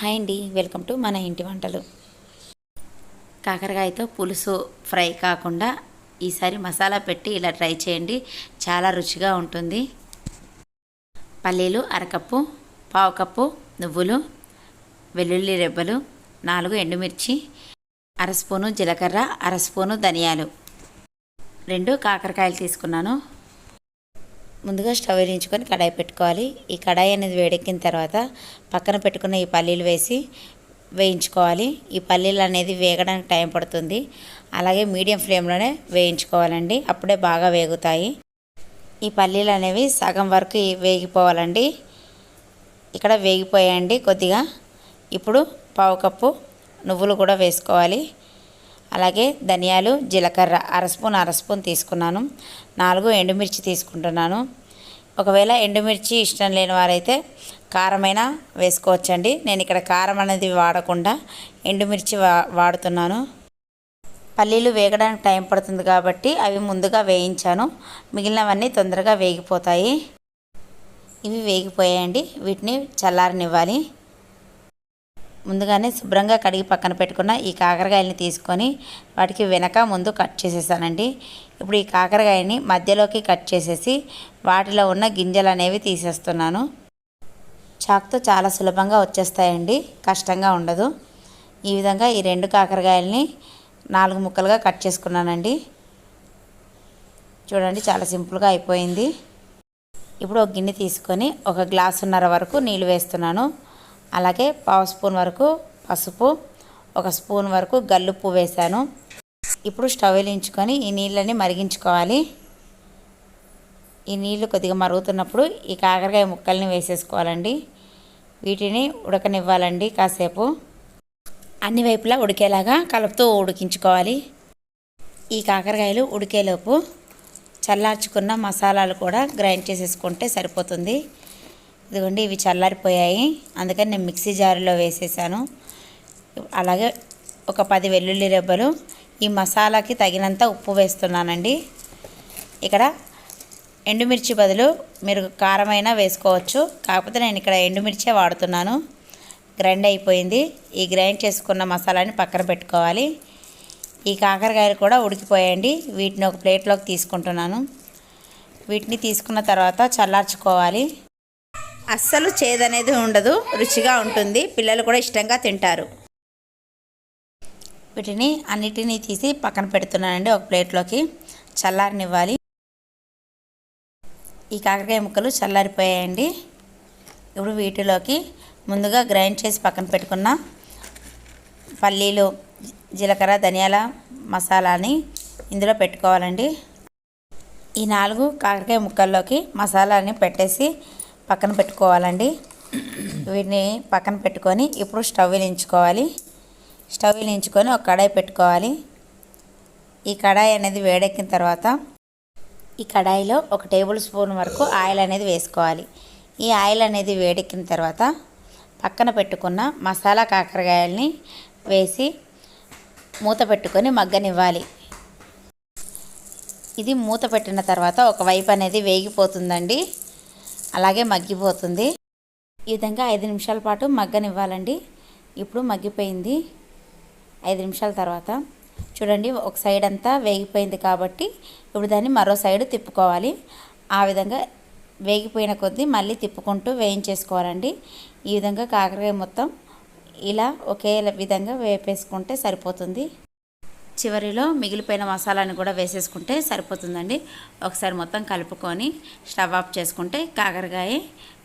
Hi అండి welcome to మన ఇంటి వంటలు. కాకరకాయతో పులుసు ఫ్రై కాకుండా ఈసారి మసాలా పెట్టి ఇలా ట్రై చేయండి చాలా రుచిగా ఉంటుంది. పల్లీలు అరకప్పు పావు కప్పు నువ్వులు వెల్లుల్లి రెబ్బలు నాలుగు ఎండుమిర్చి అర స్పూను జీలకర్ర అర స్పూను ధనియాలు. రెండు కాకరకాయలు తీసుకున్నాను. ముందుగా స్టవ్ వేయించుకొని కడాయి పెట్టుకోవాలి. ఈ కడాయి అనేది వేడెక్కిన తర్వాత పక్కన పెట్టుకున్న ఈ పల్లీలు వేసి వేయించుకోవాలి. ఈ పల్లీలు అనేది వేగడానికి టైం పడుతుంది. అలాగే మీడియం ఫ్లేమ్లోనే వేయించుకోవాలండి. అప్పుడే బాగా వేగుతాయి. ఈ పల్లీలు అనేవి సగం వరకు వేగిపోవాలండి. ఇక్కడ వేగిపోయాయండి కొద్దిగా. ఇప్పుడు పావు కప్పు నువ్వులు కూడా వేసుకోవాలి. అలాగే ధనియాలు జీలకర్ర అర స్పూన్ అర స్పూన్ తీసుకున్నాను. నాలుగు ఎండుమిర్చి తీసుకుంటున్నాను. ఒకవేళ ఎండుమిర్చి ఇష్టం లేని వారైతే కారమైనా వేసుకోవచ్చండి. నేను ఇక్కడ కారం అనేది వాడకుండా ఎండుమిర్చి వా వాడుతున్నాను. పల్లీలు వేగడానికి టైం పడుతుంది కాబట్టి అవి ముందుగా వేయించాను. మిగిలినవన్నీ తొందరగా వేగిపోతాయి. ఇవి వేగిపోయాయండి. వీటిని చల్లారనివ్వాలి. ముందుగానే శుభ్రంగా కడిగి పక్కన పెట్టుకున్న ఈ కాకరకాయలని తీసుకొని వాటికి వెనక ముందు కట్ చేసేసానండి. ఇప్పుడు ఈ కాకరకాయని మధ్యలోకి కట్ చేసేసి వాటిలో ఉన్న గింజలు అనేవి తీసేస్తున్నాను. చాక్తో చాలా సులభంగా వచ్చేస్తాయండి. కష్టంగా ఉండదు. ఈ విధంగా ఈ రెండు కాకరకాయలని నాలుగు ముక్కలుగా కట్ చేసుకున్నానండి. చూడండి చాలా సింపుల్గా అయిపోయింది. ఇప్పుడు ఒక గిన్నె తీసుకొని ఒక గ్లాసున్నర వరకు నీళ్ళు వేస్తున్నాను. అలాగే పావు స్పూన్ వరకు పసుపు ఒక స్పూన్ వరకు గల్లుప్పు వేశాను. ఇప్పుడు స్టవ్ వెలించుకొని ఈ నీళ్ళని మరిగించుకోవాలి. ఈ నీళ్ళు కొద్దిగా మరుగుతున్నప్పుడు ఈ కాకరకాయ ముక్కల్ని వేసేసుకోవాలండి. వీటిని ఉడకనివ్వాలండి కాసేపు. అన్ని వైపులా ఉడికేలాగా కలుపుతూ ఉడికించుకోవాలి. ఈ కాకరకాయలు ఉడికేలోపు చల్లార్చుకున్న మసాలాలు కూడా గ్రైండ్ చేసేసుకుంటే సరిపోతుంది. ఇదిగోండి ఇవి చల్లారిపోయాయి. అందుకని నేను మిక్సీ జారులో వేసేసాను. అలాగే ఒక పది వెల్లుల్లి రెబ్బలు. ఈ మసాలాకి తగినంత ఉప్పు వేస్తున్నానండి. ఇక్కడ ఎండుమిర్చి బదులు మీరు కారమైనా వేసుకోవచ్చు. కాకపోతే నేను ఇక్కడ ఎండుమిర్చే వాడుతున్నాను. గ్రైండ్ అయిపోయింది. ఈ గ్రైండ్ చేసుకున్న మసాలాని పక్కన పెట్టుకోవాలి. ఈ కాకరకాయలు కూడా ఉడికిపోయాయండి. వీటిని ఒక ప్లేట్లోకి తీసుకుంటున్నాను. వీటిని తీసుకున్న తర్వాత చల్లార్చుకోవాలి. అస్సలు చేదనేది ఉండదు రుచిగా ఉంటుంది పిల్లలు కూడా ఇష్టంగా తింటారు. వీటిని అన్నిటినీ తీసి పక్కన పెడుతున్నానండి ఒక ప్లేట్లోకి. చల్లారనివ్వాలి. ఈ కాకరకాయ ముక్కలు చల్లారిపోయాయండి. ఇప్పుడు వీటిలోకి ముందుగా గ్రైండ్ చేసి పక్కన పెట్టుకున్న పల్లీలు జీలకర్ర ధనియాల మసాలాని ఇందులో పెట్టుకోవాలండి. ఈ నాలుగు కాకరకాయ ముక్కల్లోకి మసాలాని పెట్టేసి పక్కన పెట్టుకోవాలండి. వీటిని పక్కన పెట్టుకొని ఇప్పుడు స్టవ్ వెలించుకోవాలి స్టవ్ వెలించుకొని ఒక కడాయి పెట్టుకోవాలి. ఈ కడాయి అనేది వేడెక్కిన తర్వాత ఈ కడాయిలో ఒక టేబుల్ స్పూన్ వరకు ఆయిల్ అనేది వేసుకోవాలి. ఈ ఆయిల్ అనేది వేడెక్కిన తర్వాత పక్కన పెట్టుకున్న మసాలా కాకరకాయల్ని వేసి మూత పెట్టుకొని మగ్గనివ్వాలి. ఇది మూత పెట్టిన తర్వాత ఒక వైపు అనేది వేగిపోతుందండి. అలాగే మగ్గిపోతుంది. ఈ విధంగా ఐదు నిమిషాల పాటు మగ్గనివ్వాలండి. ఇప్పుడు మగ్గిపోయింది. ఐదు నిమిషాల తర్వాత చూడండి ఒక సైడ్ అంతా వేగిపోయింది కాబట్టి ఇప్పుడు దాన్ని మరో సైడ్ తిప్పుకోవాలి. ఆ విధంగా వేగిపోయిన కొద్దీ మళ్ళీ తిప్పుకుంటూ వేయించేసుకోవాలండి. ఈ విధంగా కాకరకాయ మొత్తం ఇలా ఒకే విధంగా వేపేసుకుంటే సరిపోతుంది. చివరిలో మిగిలిపోయిన మసాలాని కూడా వేసేసుకుంటే సరిపోతుందండి. ఒకసారి మొత్తం కలుపుకొని స్టవ్ ఆఫ్ చేసుకుంటే కాకరకాయ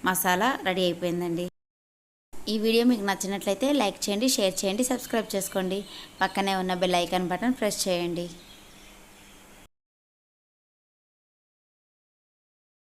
మసాలా రెడీ అయిపోయిందండి. ఈ వీడియో మీకు నచ్చినట్లయితే లైక్ చేయండి షేర్ చేయండి సబ్స్క్రైబ్ చేసుకోండి. పక్కనే ఉన్న బెల్ ఐకాన్ బటన్ ప్రెస్ చేయండి.